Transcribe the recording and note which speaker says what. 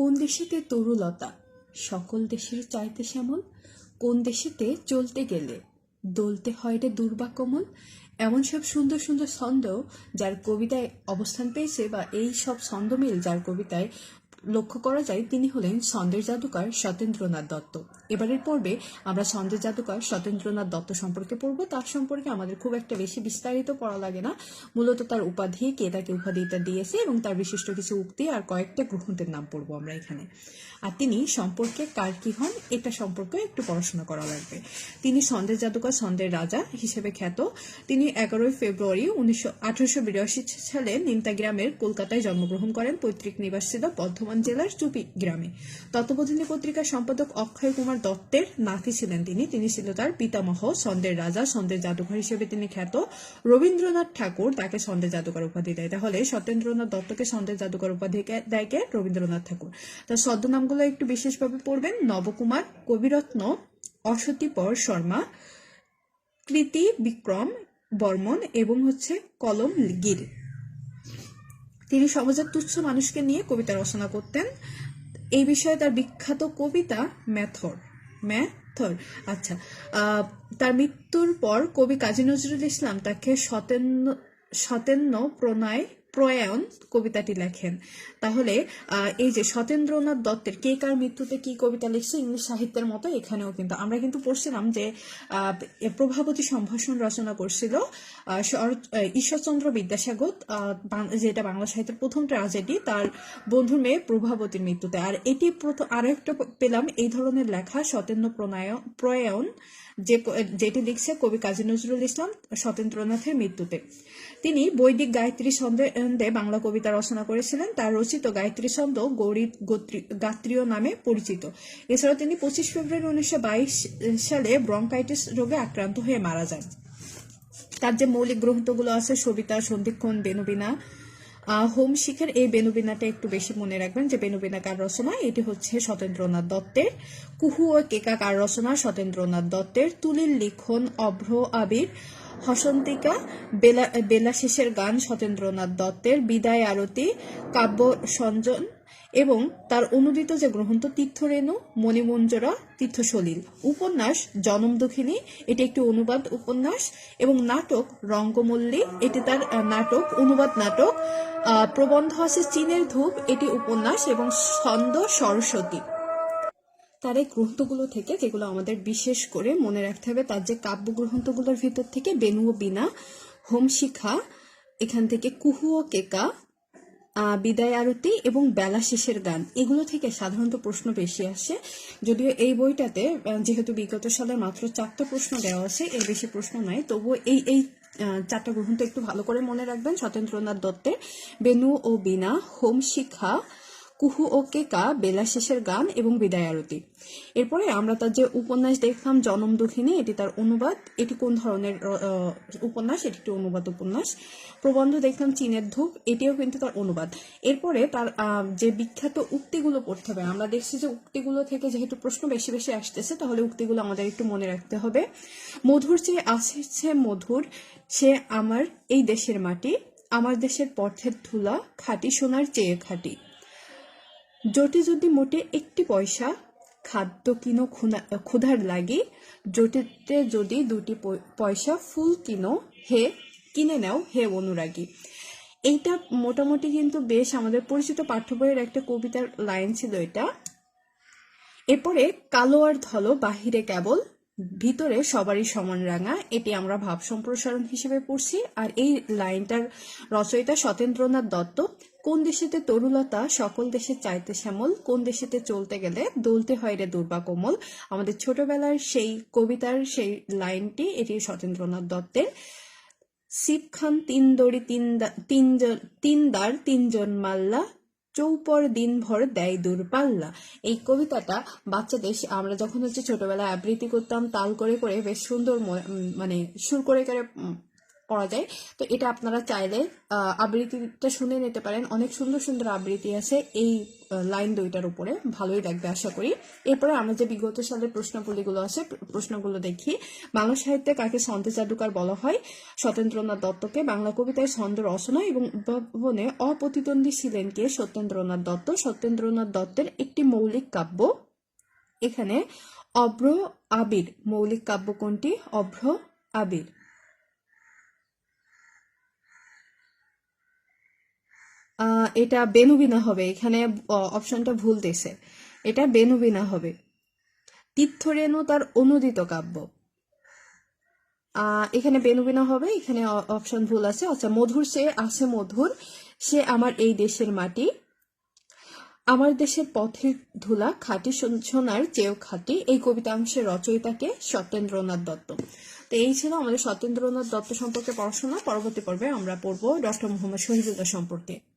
Speaker 1: কোন দেশেতে তরুলতা? সকল দেশের চাইতে শ্যামল। কোন দেশেতে চলতে গেলে? দলতে হয় রে দুর্বা এমন সব সুন্দর সুন্দর ছন্দ যার কবিতায় অবস্থান পেয়েছে বা এই সব ছন্দ মিল যার কবিতায় লক্ষ্য করা যায়, তিনি হলেন ছন্দের জাদুকর সতেন্দ্রনাথ দত্ত। এবারের পর্বে আমরা ছন্দের জাদুকর সতেন্দ্রনাথ দত্ত সম্পর্কে পড়ব। তার সম্পর্কে আমাদের খুব একটা বেশি বিস্তারিত পড়া লাগে না। মূলত তার উপাধি, কে তাকে উপাধিটা দিয়েছে এবং তার বিশিষ্ট কিছু উক্তি আর কয়েকটা গ্রন্থের নাম পড়ব আমরা এখানে। আর তিনি সম্পর্কে কার কি হন, এটা সম্পর্কে একটু পড়াশোনা করা লাগবে। তিনি ছন্দের জাদুকর, ছন্দের রাজা হিসেবে খ্যাত। তিনি এগারোই ফেব্রুয়ারি উনিশশো আঠারোশো বিরাশি সালে নিমতা গ্রামের কলকাতায় জন্মগ্রহণ করেন। পৈতৃক নিবাস ছিল বর্ধমান জেলার চুপি গ্রামে। তত্ত্ববোধিনী পত্রিকার সম্পাদক অক্ষয় কুমার দত্তের নাতি ছিলেন তিনি। তিনি ছিল তার পিতামহ, সন্দের রাজা ছন্দের জাদুঘর হিসেবে তিনি খ্যাত। রবীন্দ্রনাথ ঠাকুর তাকে ছন্দের জাদুকর উপাধি দেয়। তাহলে সত্যেন্দ্রনাথ দত্তকে ছন্দের জাদুকর উপাধি দেয় কে? রবীন্দ্রনাথ ঠাকুর। তার ছদ্মনামগুলো একটু বিশেষভাবে পড়বেন। নবকুমার, কবিরত্ন অসতীপর শর্মা, কৃতি বিক্রম বর্মন এবং হচ্ছে কলম গির। তিনি সমাজের তুচ্ছ মানুষকে নিয়ে কবিতা রচনা করতেন। এই বিষয়ে তার বিখ্যাত কবিতা ম্যাথর ম্যাথর আচ্ছা তার মৃত্যুর পর কবি কাজী নজরুল ইসলাম তাকে সতেন্ন সতেন্ন প্রণয় প্রয়ায়ন কবিতাটি লেখেন। তাহলে এই যে সতেন্দ্রনাথ দত্তের কে কার মৃত্যুতে কি কবিতা লিখছে ইংলিশ সাহিত্যের মতো, এখানেও কিন্তু আমরা কিন্তু পড়ছিলাম যে প্রভাবতী সম্ভাষণ রচনা করছিল ঈশ্বরচন্দ্র বিদ্যাসাগর যেটা বাংলা সাহিত্যের প্রথম ট্রাজেডি, তার বন্ধুর মেয়ে প্রভাবতীর মৃত্যুতে। আর এটি প্রথম আরও একটা পেলাম, এই ধরনের লেখা সতেন্দ্র প্রণয় প্রয়ায়ন যে যেটি লিখছে কবি কাজী নজরুল ইসলাম সতেন্দ্রনাথের মৃত্যুতে। তিনি বৈদিক গায়ত্রী ছন্দে বাংলা কবিতা রচনা করেছিলেন। তার রচিত গায়ত্রী ছন্দ গৌরী গাত্রীয় নামে পরিচিত। এছাড়াও তিনি পঁচিশ ফেব্রুয়ারি উনিশশো বাইশ সালে ব্রঙ্কাইটিস রোগে আক্রান্ত হয়ে মারা যান। তার যে মৌলিক গ্রন্থগুলো আছে, সবিতা, সন্ধিক্ষণ, বেনুবিনা হোম শিখের এই বেনুবিনাটা একটু বেশি মনে রাখবেন যে বেনুবিনা কার রচনা? এটি হচ্ছে সতেন্দ্রনাথ দত্তের। কুহু ও কেকা কার রচনা? সতেন্দ্রনাথ দত্তের। তুলির লিখন, অভ্র আবির হসন্তিকা, বেলা বেলা শেষের গান সতেন্দ্রনাথ দত্তের, বিদায় আরতি কাব্য সঞ্জন এবং তার অনুদিত যে গ্রন্থ তীর্থরেণু, মণিমঞ্জরা, তীর্থসলিল। উপন্যাস, জনম দুঃখিনী, এটি একটি অনুবাদ উপন্যাস এবং নাটক রঙ্গমল্লী এটি তার নাটক, অনুবাদ নাটক। প্রবন্ধ আছে চীনের ধূপ, এটি উপন্যাস এবং ছন্দ সরস্বতী। তার এই গ্রন্থগুলো থেকে, যেগুলো আমাদের বিশেষ করে মনে রাখতে হবে, তার যে কাব্য গ্রন্থগুলোর ভিতর থেকে বেনু ও বিনা হোম শিখা এখান থেকে কুহু ও কেকা বিদায় আরতি এবং বেলা শেষের গান, এগুলো থেকে সাধারণত প্রশ্ন বেশি আসে। যদিও এই বইটাতে যেহেতু বিগত সালে মাত্র চারটা প্রশ্ন দেওয়া আছে, এর বেশি প্রশ্ন নয় তবুও এই এই চারটা গ্রন্থ একটু ভালো করে মনে রাখবেন। সতেন্দ্রনাথ দত্তের বেনু ও বিনা হোম শিখা কুহু ও কেকা বেলা শেষের গান এবং বিদায় আরতি। এরপরে আমরা তার যে উপন্যাস দেখলাম, জনম দুঃখিনী, এটি তার অনুবাদ। এটি কোন ধরনের উপন্যাস? এটি একটি অনুবাদ উপন্যাস। প্রবন্ধ দেখলাম চীনের ধূপ, এটিও কিন্তু তার অনুবাদ। এরপরে তার যে বিখ্যাত উক্তিগুলো পড়তে হবে, আমরা দেখছি যে উক্তিগুলো থেকে যেহেতু প্রশ্ন বেশি বেশি আসতেছে, তাহলে উক্তিগুলো আমাদের একটু মনে রাখতে হবে। মধুর চেয়ে আসছে মধুর, সে আমার এই দেশের মাটি, আমার দেশের পথের ধুলা, খাঁটি সোনার চেয়ে খাঁটি। জোটে যদি মোটে একটি পয়সা খাদ্য কিনো ক্ষুধার লাগি, জোটেতে যদি দুটি পয়- পয়সা ফুল কিনো, হে, কিনে নাও, হে অনুরাগী। এইটা মোটামুটি কিন্তু বেশ আমাদের পরিচিত পাঠ্য বইয়ের একটা কবিতার লাইন ছিল এটা। এরপরে কালো আর ধলো বাহিরে কেবল ভিতরে সবারই সমান রাঙা। এটি আমরা ভাব সম্প্রসারণ হিসেবে পড়ছি। আর এই লাইনটার রচয়িতা সতেন্দ্রনাথ দত্ত। কোন দেশেতে তরুলতা, সকল দেশে চাইতে শ্যামল, কোন দেশেতে চলতে গেলে দলতে হয় রে দুর্বা কোমল? আমাদের ছোটবেলার সেই কবিতার সেই লাইনটি, এটি সতেন্দ্রনাথ দত্তের। শিব খান তিন দড়ি তিন তিন দার তিনজন মাল্লা চৌপর দিনভর দেয় দূরপাল্লা এই কবিতাটা বাচ্চাদের আমরা যখন হচ্ছে ছোটবেলায় আবৃত্তি করতাম, তাল করে করে বেশ সুন্দর মানে সুর করে করে পড়া যায়। তো এটা আপনারা চাইলে আবৃত্তিটা শুনে নিতে পারেন। অনেক সুন্দর সুন্দর আবৃত্তি আছে এই লাইন দুইটার উপরে। ভালোই লাগবে, আশা করি। এরপরে আমরা যে বিগত সালের প্রশ্নাবলীগুলো আছে প্রশ্নগুলো দেখি। বাংলা সাহিত্যে কাকে ছন্দ জাদুকার বলা হয়? সত্যেন্দ্রনাথ দত্তকে, বাংলা কবিতায় ছন্দ রচনা এবং উদ্ভাবনে অপ্রতিদ্বন্দ্বী ছিলেন কে? সত্যেন্দ্রনাথ দত্ত। সত্যেন্দ্রনাথ দত্তের একটি মৌলিক কাব্য এখানে, অভ্র আবির। মৌলিক কাব্য কোনটি? অভ্র আবির। এটা বেনুবিনা হবে। এখানে অপশনটা ভুল দিছে এটা বেনুবিনা হবে। তীর্থরেণু তার অনুদিত কাব্য। এখানে বেনুবিনা হবে। এখানে অপশন ভুল আছে। আচ্ছা মধুর সে আছে মধুর। সে আমার এই দেশের মাটি। আমার দেশের পথের ধুলা, খাঁটি সোন- সোনার চেয়েও খাঁটি। এই কবিতাংশের রচয়িতাকে সত্যেন্দ্রনাথ দত্ত। তো এই ছিল আমাদের সত্যেন্দ্রনাথ দত্ত সম্পর্কে পড়াশোনা। পরবর্তী পর্বে আমরা পড়ব ডক্টর মোহাম্মদ শহীদুল্লাহ সম্পর্কে।